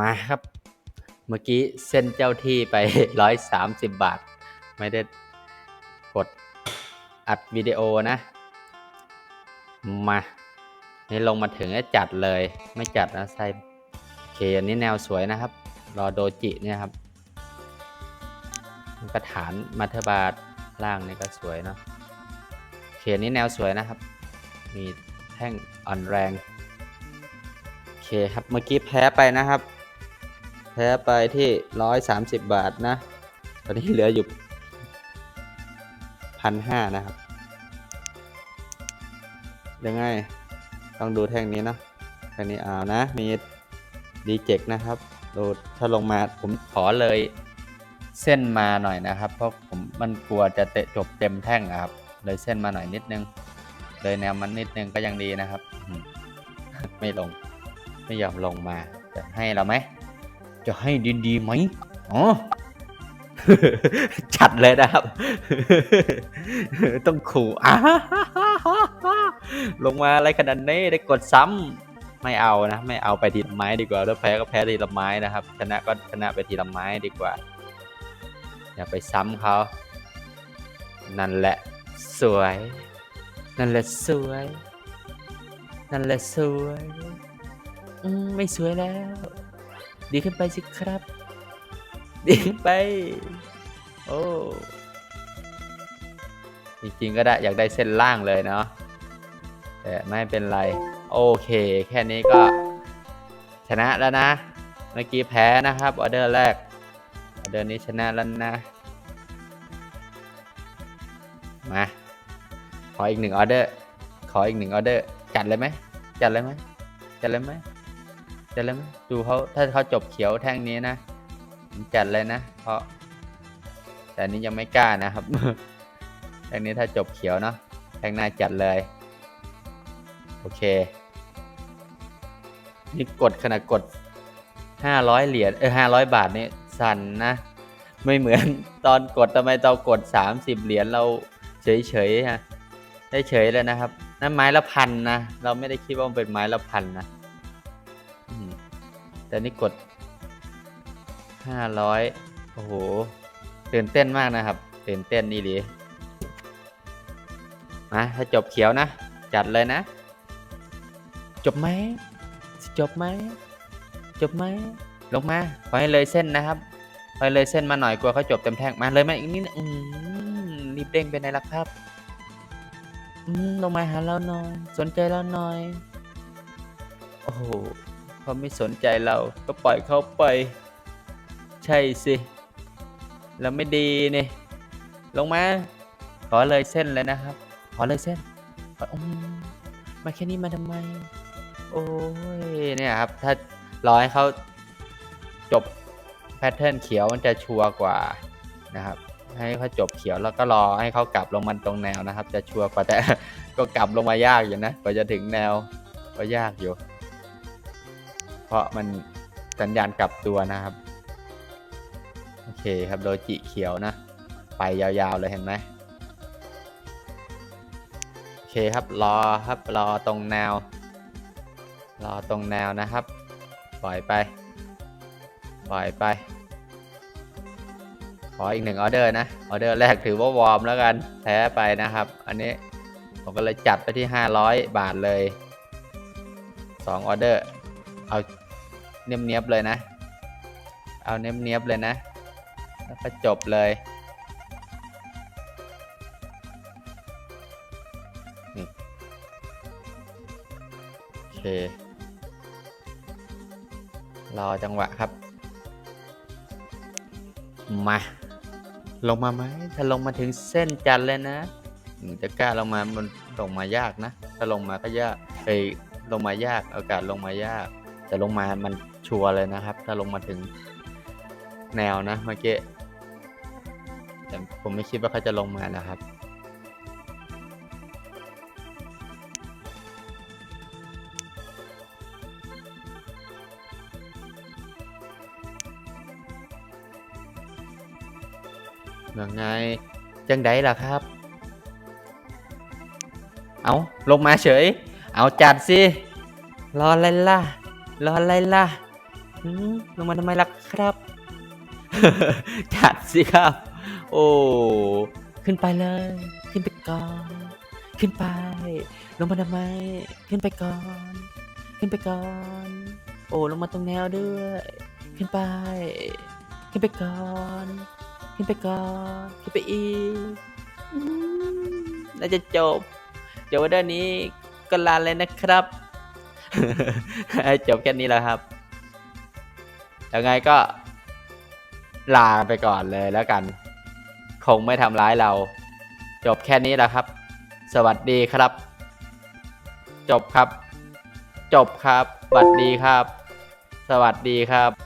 มาครับ เมื่อกี้เส้นเจ้าที่ไปร้อยสามสิบบาท ไม่ได้กดอัดวิดีโอนะ มานี่ลงมาถึงก็จัดเลย ไม่จัดนะใส่เคอันนี้แนวสวยนะครับ รอโดจิเนี่ยครับกระฐานมัทบาทล่างนี่ก็สวยเนาะเคอันนี้แนวสวยนะครับ มีแท่งอ่อนแรง โอเคครับ เมื่อกี้แพ้ไปนะครับ แพ้ไปที่130บาทนะ ตอนนี้เหลืออยู่พันห้านะครับ ยังไง ต้องดูแท่งนี้นะแท่งนี้เอานะ มีดีเจกนะครับดูถ้าลงมาผมขอเลยเส้นมาหน่อยนะครับ เพราะผมมันกลัวจะเตะจบเต็มแท่งอะครับ เลยเส้นมาหน่อยนิดนึง เลยแนวมันนิดนึงก็ยังดีนะครับ ไม่ลง ไม่ยอมลงมาจะให้เราไหม จะให้ดีๆไหมอ๋อจัดเลยนะครับ ต้องขู่ลงมาอะไรขนาดนี้ได้กดซ้ำไม่เอานะ ไม่เอาไปทีละไม้ดีกว่าถ้าแพ้ก็แพ้ทีละไม้นะครับ ชนะก็ชนะไปทีละไม้ดีกว่า อย่าไปซ้ำเขานั่นแหละสวย นั่นแหละสวย นั่นแหละสวย ไม่สวยแล้ว ดีขึ้นไปสิครับ ดีขึ้นไป โอ้จริงๆก็ได้อยากได้เส้นล่างเลยเนาะแต่ไม่เป็นไร โอเค แค่นี้ก็ชนะแล้วนะ เมื่อกี้แพ้นะครับออเดอร์แรกออเดอร์นี้ชนะแล้วนะมาขออีกหนึ่งออเดอร์ขออีกหนึ่งออเดอร์จัดเลยไหมจัดเลยไหมจัดเลยไหม จัดเลยไหมดูเขาถ้าเขาจบเขียวแท่งนี้นะจัดเลยนะ เพราะ แต่นี้ยังไม่กล้านะครับแท่งนี้ถ้าจบเขียวเนาะแท่งหน้าจัดเลย โอเค นี่กดขนาดกด500เหรียญเออ500บาทนี่สั่นนะ ไม่เหมือนตอนกดทำไมเรากด30เหรียญเราเฉยๆฮะได้เฉยเลยนะครับนั่นไม้ละพันนะ เราไม่ได้คิดว่ามันเป็นไม้ละพันนะ แต่นี่กด 500 โอ้โหตื่นเต้นมากนะครับตื่นเต้นนี่หลีมาถ้าจบเขียวนะ จัดเลยนะ จบไหมจบไหมจบไหมลงมาขอให้เลยเส้นนะครับขอให้เลยเส้นมาหน่อยกลัวเขาจบเต็มแท่งมาเลยมาอีกนิดนึงอืมรีบเด้งไปไหนล่ะครับอืมลงมาหาเราหน่อย สนใจเราหน่อย โอ้โห เขาไม่สนใจเราก็ปล่อยเขาไป ใช่สิเราไม่ดีนี่ลงมา ขอเลยเส้นเลยนะครับ ขอเลยเส้นขอมมาแค่นี้มาทำไม โอ้ยเนี่ยครับ ถ้ารอให้เขาจบแพทเทิร์นเขียวมันจะชัวร์กว่านะครับ ให้เขาจบเขียวแล้วก็รอให้เขากลับลงมันตรงแนวนะครับ จะชัวร์กว่าแต่ก็กลับลงมายากอยู่นะกว่าจะถึงแนวก็ยากอยู่ เพราะมันสัญญาณกลับตัวนะครับ โอเคครับโดจิเขียวนะ ไปยาวๆเลยเห็นไหมโอเคครับรอครับรอตรงแนว รอตรงแนวนะครับ ปล่อยไป ปล่อยไป ขออีกหนึ่งออเดอร์นะ ออเดอร์แรกถือว่าวอร์มแล้วกันแพ้ไปนะครับ อันนี้ผมก็เลยจัดไปที่ 500 บาทเลย2ออเดอร์ เอา เนียบๆเลยนะ เอาเนียบๆเลยนะ แล้วก็จบเลยนี่โอเค รอจังหวะครับ มา ลงมาไหมถ้าลงมาถึงเส้นจันเลยนะจะกล้าลงมา มันลงมายากนะ ถ้าลงมาก็ยากเอ้ยลงมายาก โอกาสลงมายาก แต่ลงมามัน ชัวร์เลยนะครับ ถ้าลงมาถึงแนวนะเมื่อกี้แต่ผมไม่คิดว่าเขาจะลงมานะครับ ยังไงจังไดล่ะครับ เอาลงมาเฉย เอาจัดสิ รออะไรล่ะ รออะไรล่ะ ลงมาทำไมล่ะครับ จัดสิครับ โอ้ ขึ้นไปเลย ขึ้นไปก่อน ขึ้นไป ลงมาทำไม ขึ้นไปก่อน ขึ้นไปก่อน โอ้ ลงมาตรงแนวด้วย ขึ้นไป ขึ้นไปก่อน ขึ้นไปก่อน ขึ้นไปอีกน่าจะจบ จบว้ด้านนี้ก็ลาเลยนะครับ จบแค่นี้แล้วครับ ยังไงก็ลาไปก่อนเลยแล้วกัน คงไม่ทำร้ายเรา จบแค่นี้แหละครับ สวัสดีครับ จบครับ จบครับสวัสดีครับ สวัสดีครับ